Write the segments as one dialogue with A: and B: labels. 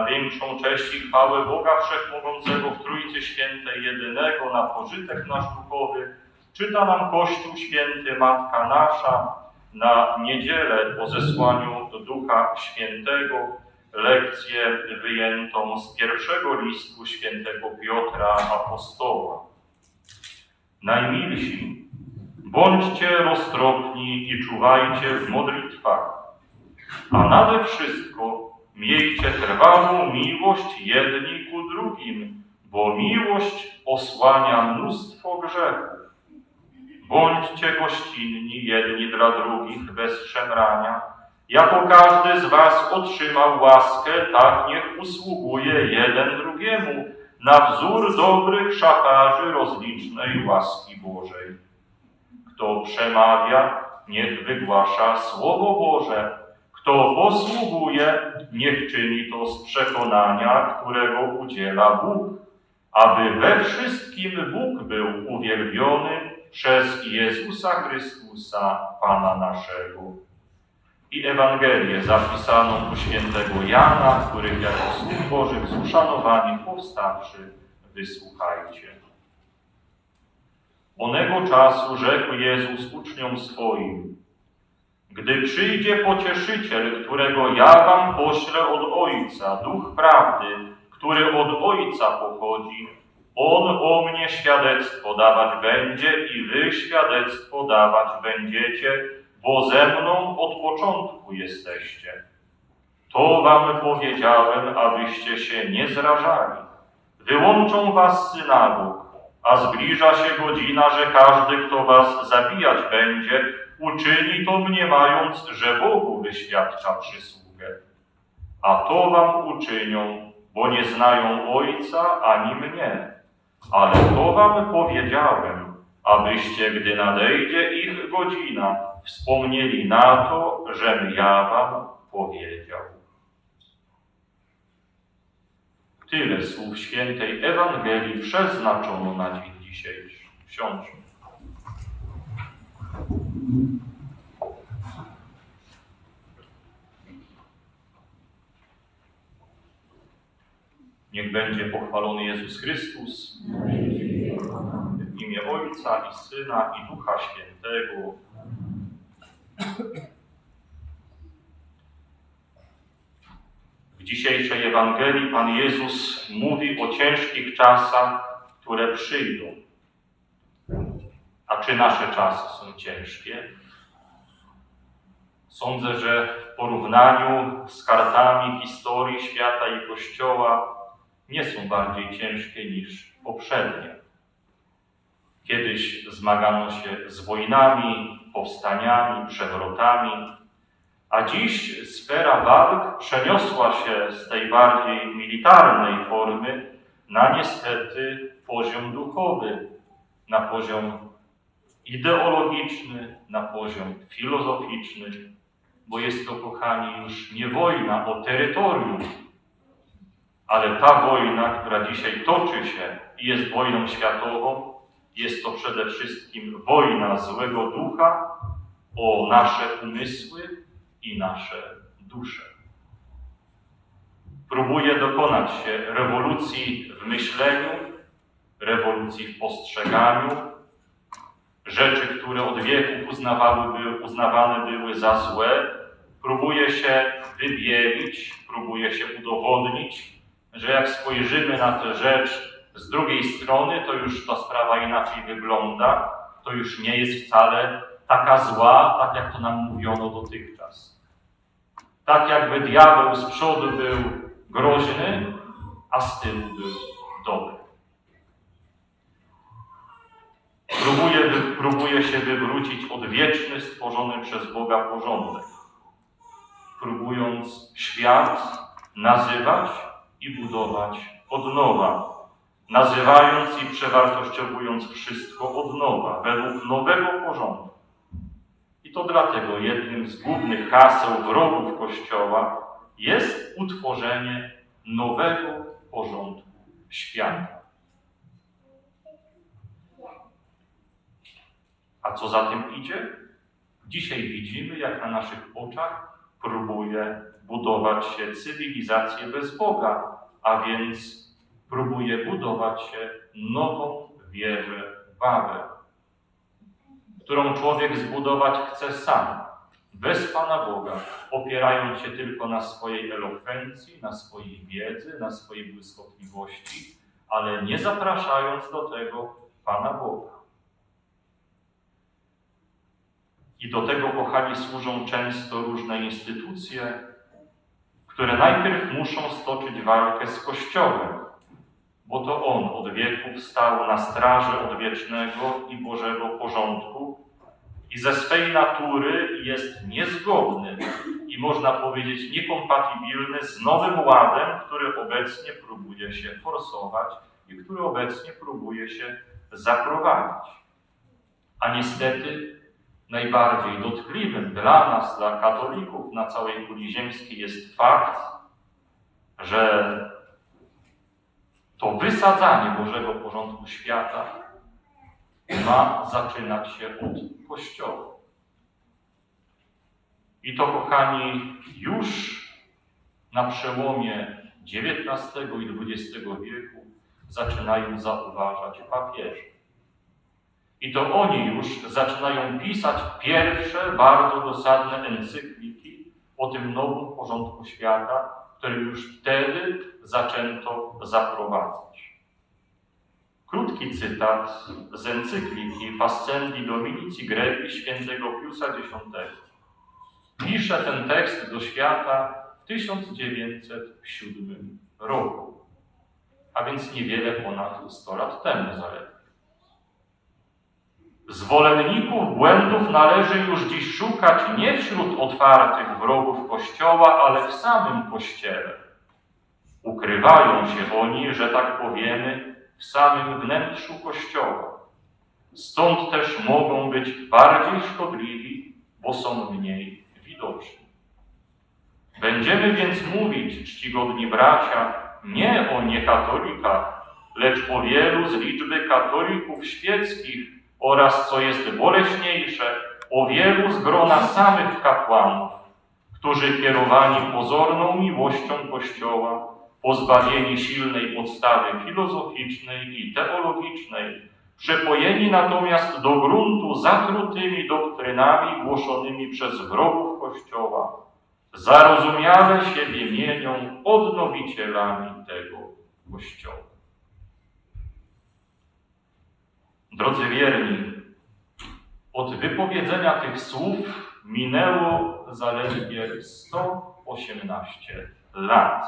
A: na większą cześć i chwałę Boga Wszechmogącego w Trójcy Świętej Jedynego, na pożytek nasz duchowy, czyta nam Kościół Święty Matka Nasza, na niedzielę po zesłaniu Ducha Świętego, lekcję wyjętą z pierwszego listu świętego Piotra Apostoła. Najmilsi, bądźcie roztropni i czuwajcie w modlitwach, a nade wszystko miejcie trwałą miłość jedni ku drugim, bo miłość osłania mnóstwo grzechów. Bądźcie gościnni jedni dla drugich bez szemrania. Jako każdy z was otrzymał łaskę, tak niech usługuje jeden drugiemu na wzór dobrych szacharzy rozlicznej łaski Bożej. Kto przemawia, niech wygłasza Słowo Boże. Kto posługuje, niech czyni to z przekonania, którego udziela Bóg, aby we wszystkim Bóg był uwielbiony przez Jezusa Chrystusa, Pana naszego. I Ewangelię zapisaną u świętego Jana, których jako słów Bożych z uszanowaniem powstawszy wysłuchajcie. Onego czasu rzekł Jezus uczniom swoim, gdy przyjdzie pocieszyciel, którego ja wam poślę od Ojca, Duch Prawdy, który od Ojca pochodzi, On o mnie świadectwo dawać będzie i wy świadectwo dawać będziecie, bo ze mną od początku jesteście. To wam powiedziałem, abyście się nie zrażali. Wyłączą was synagog, a zbliża się godzina, że każdy, kto was zabijać będzie, uczyni to mniemając, że Bogu wyświadcza przysługę. A to wam uczynią, bo nie znają Ojca ani mnie. Ale to wam powiedziałem, abyście, gdy nadejdzie ich godzina, wspomnieli na to, żem ja wam powiedział. Tyle słów świętej Ewangelii przeznaczono na dzień dzisiejszy. Niech będzie pochwalony Jezus Chrystus w imię Ojca i Syna i Ducha Świętego. W dzisiejszej Ewangelii Pan Jezus mówi o ciężkich czasach, które przyjdą. A czy nasze czasy są ciężkie? Sądzę, że w porównaniu z kartami historii świata i Kościoła nie są bardziej ciężkie niż poprzednie. Kiedyś zmagano się z wojnami, powstaniami, przewrotami, a dziś sfera walk przeniosła się z tej bardziej militarnej formy na niestety poziom duchowy, na poziom ideologiczny, na poziom filozoficzny, bo jest to, kochani, już nie wojna o terytorium, ale ta wojna, która dzisiaj toczy się i jest wojną światową, jest to przede wszystkim wojna złego ducha o nasze umysły i nasze dusze. Próbuje dokonać się rewolucji w myśleniu, rewolucji w postrzeganiu, rzeczy, które od wieków uznawały, uznawane były za złe, próbuje się wybielić, próbuje się udowodnić, że jak spojrzymy na tę rzecz z drugiej strony, to już ta sprawa inaczej wygląda, to już nie jest wcale taka zła, tak jak to nam mówiono dotychczas. Tak jakby diabeł z przodu był groźny, a z tyłu był dobry. Próbuje, próbuje się wywrócić odwieczny, stworzony przez Boga porządek, próbując świat nazywać i budować od nowa, nazywając i przewartościowując wszystko od nowa, według nowego porządku. I to dlatego jednym z głównych haseł wrogów Kościoła jest utworzenie nowego porządku świata. A co za tym idzie? Dzisiaj widzimy, jak na naszych oczach próbuje budować się cywilizację bez Boga, a więc próbuje budować się nową wieżę Babel, którą człowiek zbudować chce sam, bez Pana Boga, opierając się tylko na swojej elokwencji, na swojej wiedzy, na swojej błyskotliwości, ale nie zapraszając do tego Pana Boga. I do tego, kochani, służą często różne instytucje, które najpierw muszą stoczyć walkę z Kościołem, bo to On od wieków stał na straży odwiecznego i Bożego porządku i ze swej natury jest niezgodny i można powiedzieć niekompatybilny z nowym ładem, który obecnie próbuje się forsować i który obecnie próbuje się zaprowadzić. A niestety najbardziej dotkliwym dla nas, dla katolików na całej kuli ziemskiej jest fakt, że to wysadzanie Bożego porządku świata ma zaczynać się od Kościoła. I to, kochani, już na przełomie XIX i XX wieku zaczynają zauważać papieże. I to oni już zaczynają pisać pierwsze, bardzo dosadne encykliki o tym nowym porządku świata, który już wtedy zaczęto zaprowadzać. Krótki cytat z encykliki Pascendi Dominici Grepi świętego Piusa X. Pisze ten tekst do świata w 1907 roku, a więc niewiele ponad 100 lat temu zaledwie. Zwolenników błędów należy już dziś szukać nie wśród otwartych wrogów Kościoła, ale w samym Kościele. Ukrywają się oni, że tak powiemy, w samym wnętrzu Kościoła. Stąd też mogą być bardziej szkodliwi, bo są mniej widoczni. Będziemy więc mówić, czcigodni bracia, nie o niekatolikach, lecz o wielu z liczby katolików świeckich oraz, co jest boleśniejsze, o wielu z grona samych kapłanów, którzy kierowani pozorną miłością Kościoła, pozbawieni silnej podstawy filozoficznej i teologicznej, przepojeni natomiast do gruntu zatrutymi doktrynami głoszonymi przez wrogów Kościoła, zarozumiale siebie mienią odnowicielami tego Kościoła. Drodzy wierni, od wypowiedzenia tych słów minęło zaledwie 118 lat.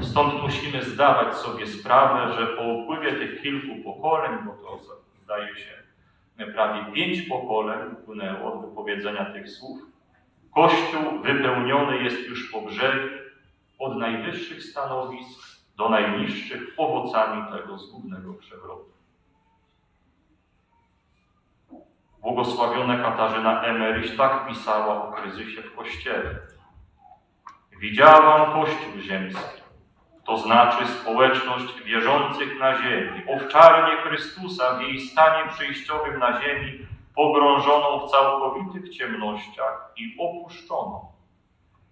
A: Stąd musimy zdawać sobie sprawę, że po upływie tych kilku pokoleń, bo to zdaje się prawie pięć pokoleń upłynęło od wypowiedzenia tych słów, Kościół wypełniony jest już po brzegi od najwyższych stanowisk do najniższych owocami tego zgubnego przewrotu. Błogosławiona Katarzyna Emeryś tak pisała o kryzysie w Kościele. Widziałam Kościół ziemski, to znaczy społeczność wierzących na ziemi, owczarnię Chrystusa w jej stanie przyjściowym na ziemi, pogrążoną w całkowitych ciemnościach i opuszczoną.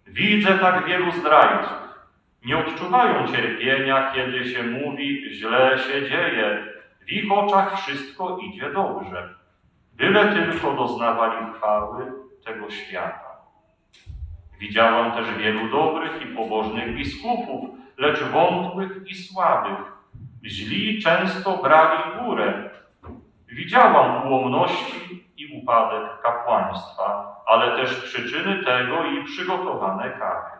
A: Widzę tak wielu zdrajców. Nie odczuwają cierpienia, kiedy się mówi, źle się dzieje. W ich oczach wszystko idzie dobrze. Byle tylko doznawali chwały tego świata. Widziałam też wielu dobrych i pobożnych biskupów, lecz wątłych i słabych. Źli często brali górę. Widziałam ułomności i upadek kapłaństwa, ale też przyczyny tego i przygotowane kary.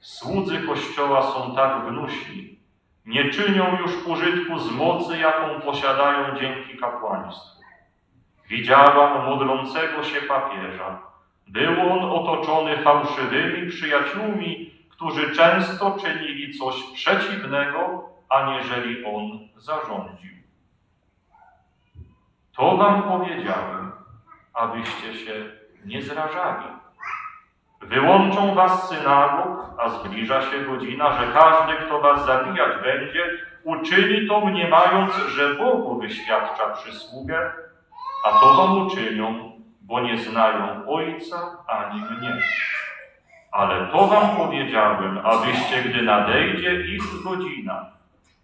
A: Słudzy Kościoła są tak gnuśni, nie czynią już użytku z mocy, jaką posiadają dzięki kapłaństwu. Widziałam modlącego się papieża. Był on otoczony fałszywymi przyjaciółmi, którzy często czynili coś przeciwnego, aniżeli on zarządził. To wam powiedziałem, abyście się nie zrażali. Wyłączą was synagog, a zbliża się godzina, że każdy, kto was zabijać będzie, uczyni to mniemając, że Bogu wyświadcza przysługę, a to wam uczynią, bo nie znają Ojca ani mnie. Ale to wam powiedziałem, abyście, gdy nadejdzie ich godzina,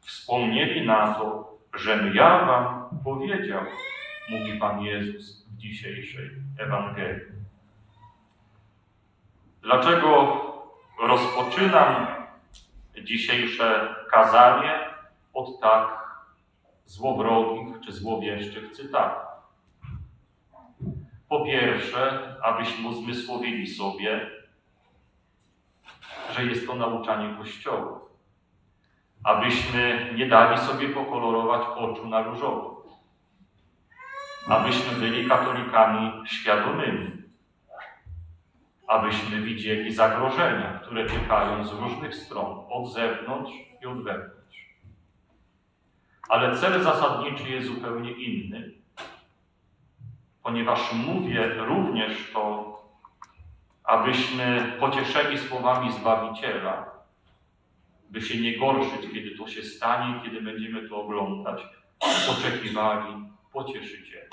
A: wspomnieli na to, żem ja wam powiedział, mówi Pan Jezus w dzisiejszej Ewangelii. Dlaczego rozpoczynam dzisiejsze kazanie od tak złowrogich czy złowieszczych cytatów? Po pierwsze, abyśmy uzmysłowili sobie, że jest to nauczanie Kościoła. Abyśmy nie dali sobie pokolorować oczu na różowo. Abyśmy byli katolikami świadomymi. Abyśmy widzieli zagrożenia, które czekają z różnych stron, od zewnątrz i od wewnątrz. Ale cel zasadniczy jest zupełnie inny, ponieważ mówię również to, abyśmy pocieszeni słowami Zbawiciela, by się nie gorszyć, kiedy to się stanie, kiedy będziemy to oglądać, oczekiwali pocieszyciela.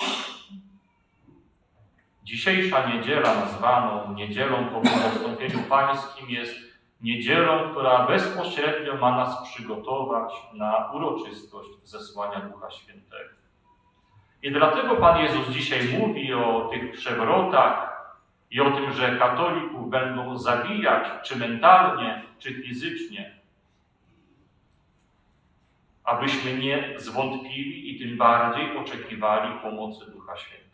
A: Dzisiejsza niedziela, nazwaną niedzielą po wystąpieniu pańskim, jest niedzielą, która bezpośrednio ma nas przygotować na uroczystość zesłania Ducha Świętego. I dlatego Pan Jezus dzisiaj mówi o tych przewrotach i o tym, że katolików będą zabijać, czy mentalnie, czy fizycznie, abyśmy nie zwątpili i tym bardziej oczekiwali pomocy Ducha Świętego.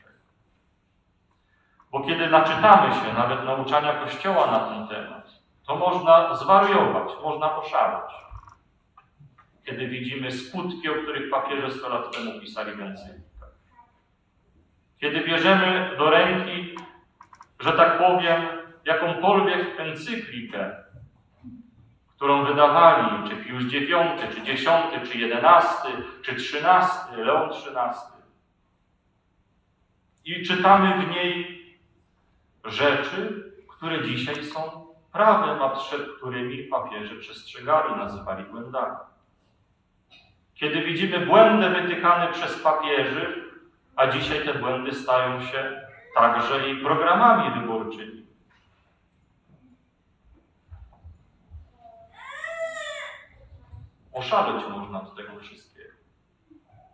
A: Bo kiedy naczytamy się nawet nauczania Kościoła na ten temat, to można zwariować, można oszaleć. Kiedy widzimy skutki, o których papieże 100 lat temu pisali w encyklikach. Kiedy bierzemy do ręki, że tak powiem, jakąkolwiek encyklikę, którą wydawali, czy Pius IX, czy X, czy XI, czy XIII, Leon XIII. I czytamy w niej rzeczy, które dzisiaj są prawem, a przed którymi papieże przestrzegali, nazywali błędami. Kiedy widzimy błędy wytykane przez papieży, a dzisiaj te błędy stają się także i programami wyborczymi. Oszaleć można od tego wszystkiego.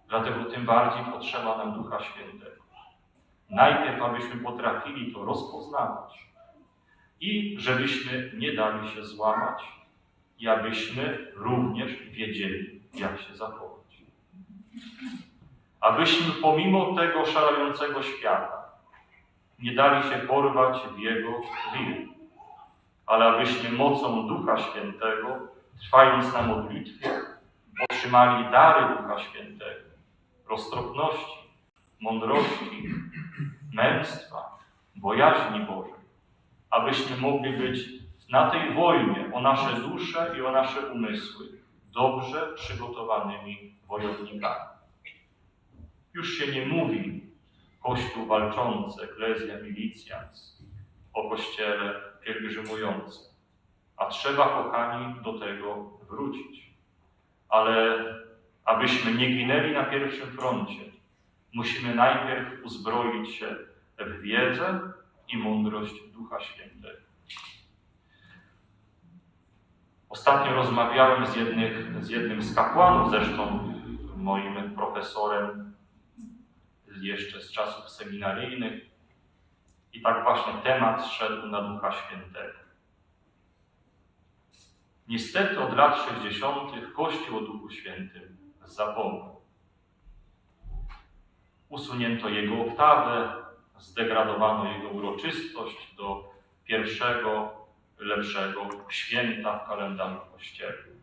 A: Dlatego tym bardziej potrzeba nam Ducha Świętego. Najpierw, abyśmy potrafili to rozpoznawać i żebyśmy nie dali się złamać i abyśmy również wiedzieli, jak się zachować. Abyśmy pomimo tego szalejącego świata nie dali się porwać w jego wir, ale abyśmy mocą Ducha Świętego, trwając na modlitwie, otrzymali dary Ducha Świętego, roztropności, mądrości, męstwa, bojaźni Bożej, abyśmy mogli być na tej wojnie o nasze dusze i o nasze umysły dobrze przygotowanymi wojownikami. Już się nie mówi Kościół walczący, Ecclesia Militians, o Kościele pielgrzymującym. A trzeba, kochani, do tego wrócić. Ale abyśmy nie ginęli na pierwszym froncie, musimy najpierw uzbroić się w wiedzę i mądrość Ducha Świętego. Ostatnio rozmawiałem z, jednych, z jednym z kapłanów, zresztą moim profesorem jeszcze z czasów seminaryjnych. I tak właśnie temat szedł na Ducha Świętego. Niestety od lat 60. Kościół o Duchu Świętym zapomniał. Usunięto jego oktawę, zdegradowano jego uroczystość do pierwszego, lepszego święta w kalendarzu kościelnym.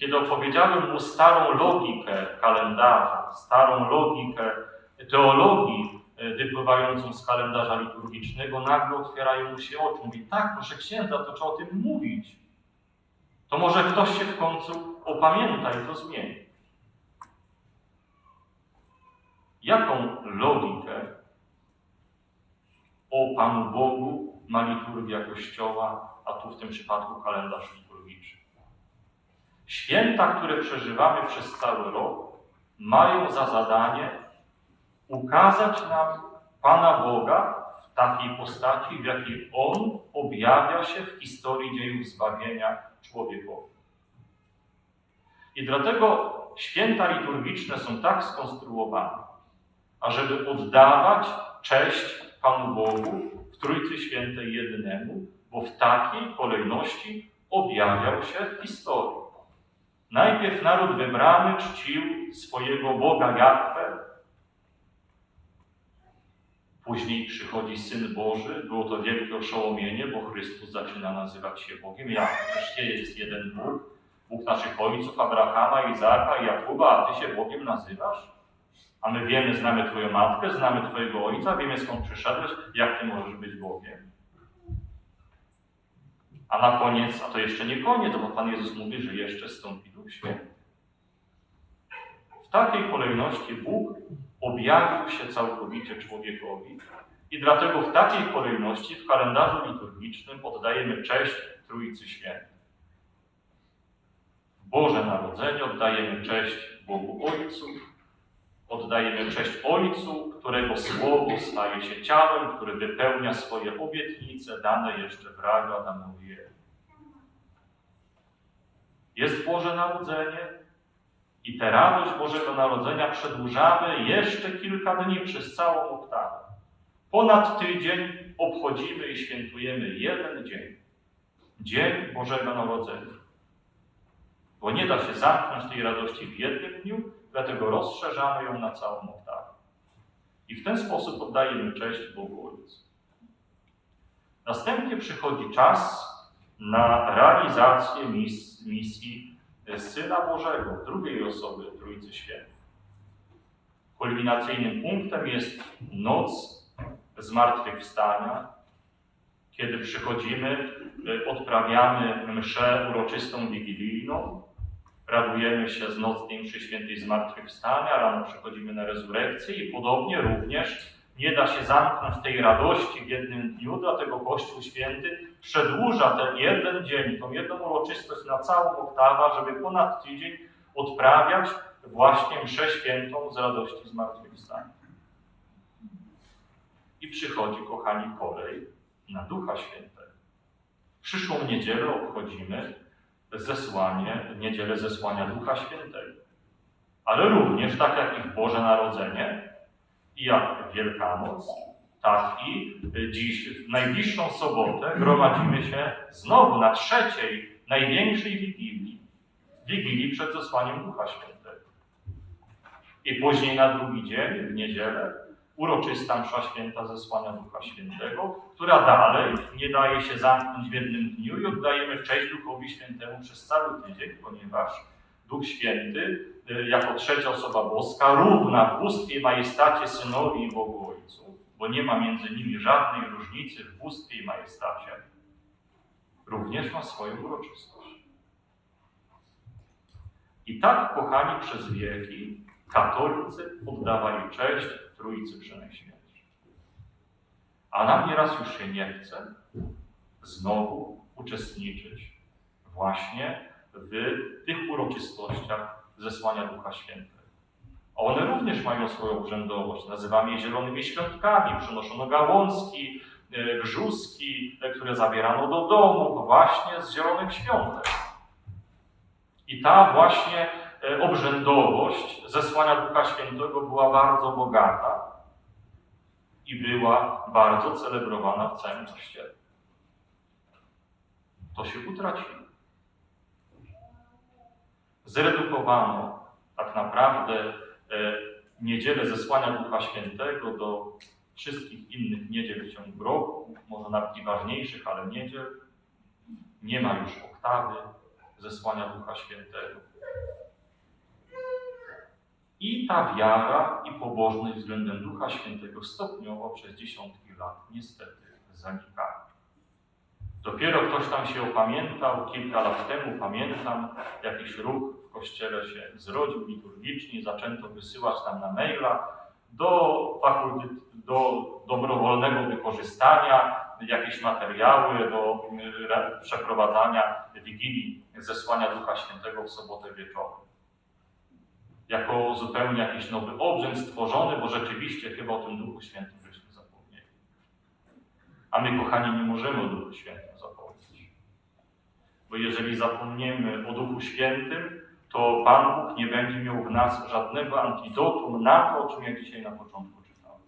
A: Kiedy opowiedziałem mu starą logikę kalendarza, starą logikę teologii e, wypływającą z kalendarza liturgicznego, nagle otwierają mu się oczy. Mówi, tak, proszę księdza, to trzeba o tym mówić. To może ktoś się w końcu opamięta i to zmieni. Jaką logikę o Panu Bogu ma liturgia Kościoła, a tu w tym przypadku kalendarz liturgiczny? Święta, które przeżywamy przez cały rok, mają za zadanie ukazać nam Pana Boga w takiej postaci, w jakiej On objawia się w historii dziejów zbawienia człowiekowi. I dlatego święta liturgiczne są tak skonstruowane, ażeby oddawać cześć Panu Bogu w Trójcy Świętej jednemu, bo w takiej kolejności objawiał się w historii. Najpierw naród wybrany czcił swojego Boga Jahwe, Później przychodzi Syn Boży, było to wielkie oszołomienie, bo Chrystus zaczyna nazywać się Bogiem. Jak? Przecież jest jeden Bóg, Bóg naszych ojców, Abrahama, Izaaka i Jakuba, a Ty się Bogiem nazywasz? A my wiemy, znamy Twoją matkę, znamy Twojego ojca, wiemy skąd przyszedłeś, jak Ty możesz być Bogiem? A na koniec, a to jeszcze nie koniec, bo Pan Jezus mówi, że jeszcze stąpi Duch Święty. W takiej kolejności Bóg objawił się całkowicie człowiekowi i dlatego w takiej kolejności w kalendarzu liturgicznym oddajemy cześć Trójcy Świętej. W Boże Narodzenie oddajemy cześć Bogu Ojcu, oddajemy cześć Ojcu, którego Słowo staje się ciałem, który wypełnia swoje obietnice dane jeszcze w raju Adamowi. Jest Boże Narodzenie, i tę radość Bożego Narodzenia przedłużamy jeszcze kilka dni przez całą oktawę. Ponad tydzień obchodzimy i świętujemy jeden dzień. Dzień Bożego Narodzenia. Bo nie da się zamknąć tej radości w jednym dniu, dlatego rozszerzamy ją na całą oktawę. I w ten sposób oddajemy cześć Bogu Ojcu. Następnie przychodzi czas na realizację mis misji Syna Bożego, drugiej osoby Trójcy Świętej. Kulminacyjnym punktem jest noc zmartwychwstania, kiedy przychodzimy, odprawiamy mszę uroczystą wigilijną, radujemy się z nocnej mszy świętej zmartwychwstania, rano przychodzimy na rezurekcję i podobnie również nie da się zamknąć tej radości w jednym dniu, dlatego Kościół Święty przedłuża ten jeden dzień, tą jedną uroczystość na całą oktawę, żeby ponad tydzień odprawiać właśnie mszę świętą z radości zmartwychwstania. I przychodzi, kochani, kolej na Ducha Świętego. Przyszłą niedzielę obchodzimy zesłanie, niedzielę zesłania Ducha Świętego. Ale również, tak jak i w Boże Narodzenie, i jak Wielkanoc, tak i dziś, w najbliższą sobotę, gromadzimy się znowu na trzeciej, największej Wigilii. Wigilii przed zesłaniem Ducha Świętego. I później na drugi dzień, w niedzielę, uroczysta msza święta zesłania Ducha Świętego, która dalej nie daje się zamknąć w jednym dniu i oddajemy cześć Duchowi Świętemu przez cały tydzień, ponieważ Duch Święty jako trzecia osoba boska, równa w bóstwie i majestacie Synowi i Bogu Ojcu, bo nie ma między nimi żadnej różnicy w bóstwie i majestacie, również ma swoją uroczystość. I tak, kochani, przez wieki katolicy oddawali cześć Trójcy Przenajświętszej. A nam nieraz już się nie chce znowu uczestniczyć właśnie w tych uroczystościach zesłania Ducha Świętego. A one również mają swoją urzędowość. Nazywamy je zielonymi świątkami. Przynoszono gałązki, brzuski, które zabierano do domu właśnie z zielonych świątek. I ta właśnie obrzędowość zesłania Ducha Świętego była bardzo bogata i była bardzo celebrowana w całym Kościele. To się utraciło zredukowano tak naprawdę e, niedzielę zesłania Ducha Świętego do wszystkich innych niedziel w ciągu roku, może nawet i ważniejszych, ale niedziel. Nie ma już oktawy zesłania Ducha Świętego. I ta wiara i pobożność względem Ducha Świętego stopniowo przez dziesiątki lat niestety zanikają. Dopiero ktoś tam się opamiętał, kilka lat temu pamiętam, jakiś ruch w kościele się zrodził liturgicznie, zaczęto wysyłać tam na maila do, do dobrowolnego wykorzystania jakieś materiały do przeprowadzania Wigilii Zesłania Ducha Świętego w sobotę wieczorem. Jako zupełnie jakiś nowy obrzęd stworzony, bo rzeczywiście chyba o tym Duchu Świętym żeśmy A my, kochani, nie możemy o Duchu Świętym zapomnieć. Bo jeżeli zapomniemy o Duchu Świętym, to Pan Bóg nie będzie miał w nas żadnego antidotum na to, o czym ja dzisiaj na początku czytałem.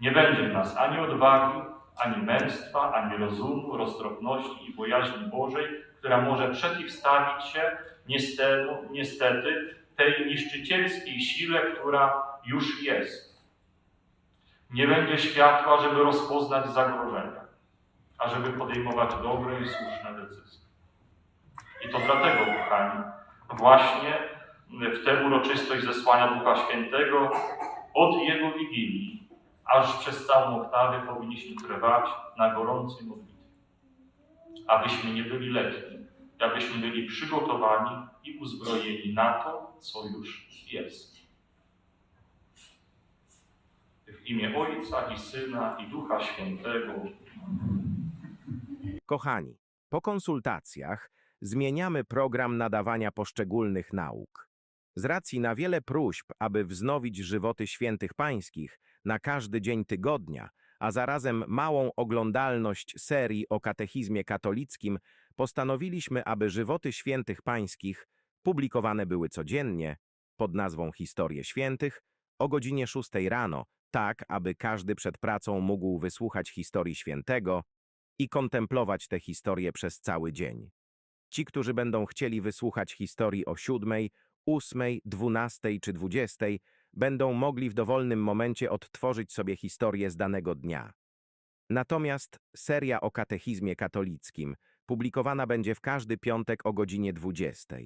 A: Nie będzie w nas ani odwagi, ani męstwa, ani rozumu, roztropności i bojaźni Bożej, która może przeciwstawić się niestety, niestety tej niszczycielskiej sile, która już jest. Nie będzie światła, żeby rozpoznać zagrożenia, a żeby podejmować dobre i słuszne decyzje. I to dlatego, kochani, właśnie w tę uroczystość zesłania Ducha Świętego od Jego Wigilii aż przez całą oktawę powinniśmy trwać na gorącej modlitwie. Abyśmy nie byli letni, abyśmy byli przygotowani i uzbrojeni na to, co już jest. W imię Ojca i Syna i Ducha Świętego.
B: Kochani, po konsultacjach zmieniamy program nadawania poszczególnych nauk. Z racji na wiele próśb, aby wznowić żywoty świętych pańskich na każdy dzień tygodnia, a zarazem małą oglądalność serii o katechizmie katolickim, postanowiliśmy, aby żywoty świętych pańskich publikowane były codziennie pod nazwą Historie Świętych o godzinie 6 rano, tak aby każdy przed pracą mógł wysłuchać historii świętego i kontemplować tę historię przez cały dzień. Ci, którzy będą chcieli wysłuchać historii o siódmej, ósmej, dwunastej czy dwudziestej, będą mogli w dowolnym momencie odtworzyć sobie historię z danego dnia. Natomiast seria o katechizmie katolickim publikowana będzie w każdy piątek o godzinie 20.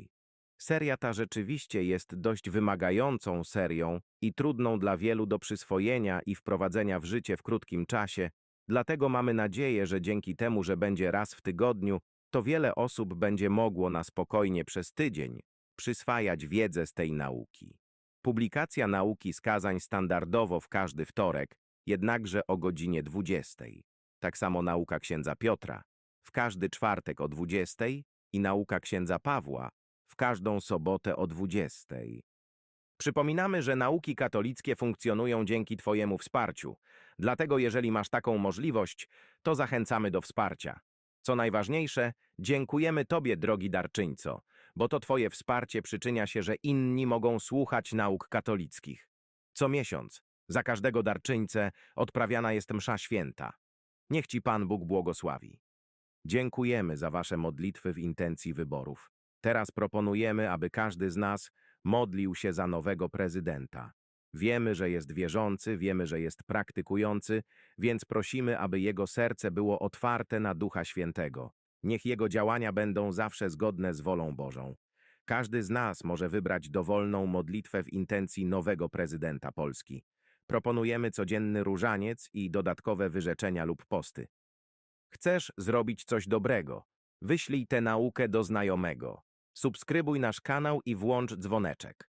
B: Seria ta rzeczywiście jest dość wymagającą serią i trudną dla wielu do przyswojenia i wprowadzenia w życie w krótkim czasie, dlatego mamy nadzieję, że dzięki temu, że będzie raz w tygodniu, to wiele osób będzie mogło na spokojnie przez tydzień przyswajać wiedzę z tej nauki. Publikacja nauki z kazań standardowo w każdy wtorek, jednakże o godzinie 20. Tak samo nauka księdza Piotra w każdy czwartek o 20 i nauka księdza Pawła w każdą sobotę o 20. Przypominamy, że nauki katolickie funkcjonują dzięki Twojemu wsparciu. Dlatego jeżeli masz taką możliwość, to zachęcamy do wsparcia. Co najważniejsze, dziękujemy Tobie, drogi darczyńco, bo to Twoje wsparcie przyczynia się, że inni mogą słuchać nauk katolickich. Co miesiąc, za każdego darczyńcę odprawiana jest msza święta. Niech Ci Pan Bóg błogosławi. Dziękujemy za Wasze modlitwy w intencji wyborów. Teraz proponujemy, aby każdy z nas modlił się za nowego prezydenta. Wiemy, że jest wierzący, wiemy, że jest praktykujący, więc prosimy, aby jego serce było otwarte na Ducha Świętego. Niech jego działania będą zawsze zgodne z wolą Bożą. Każdy z nas może wybrać dowolną modlitwę w intencji nowego prezydenta Polski. Proponujemy codzienny różaniec i dodatkowe wyrzeczenia lub posty. Chcesz zrobić coś dobrego? Wyślij tę naukę do znajomego. Subskrybuj nasz kanał i włącz dzwoneczek.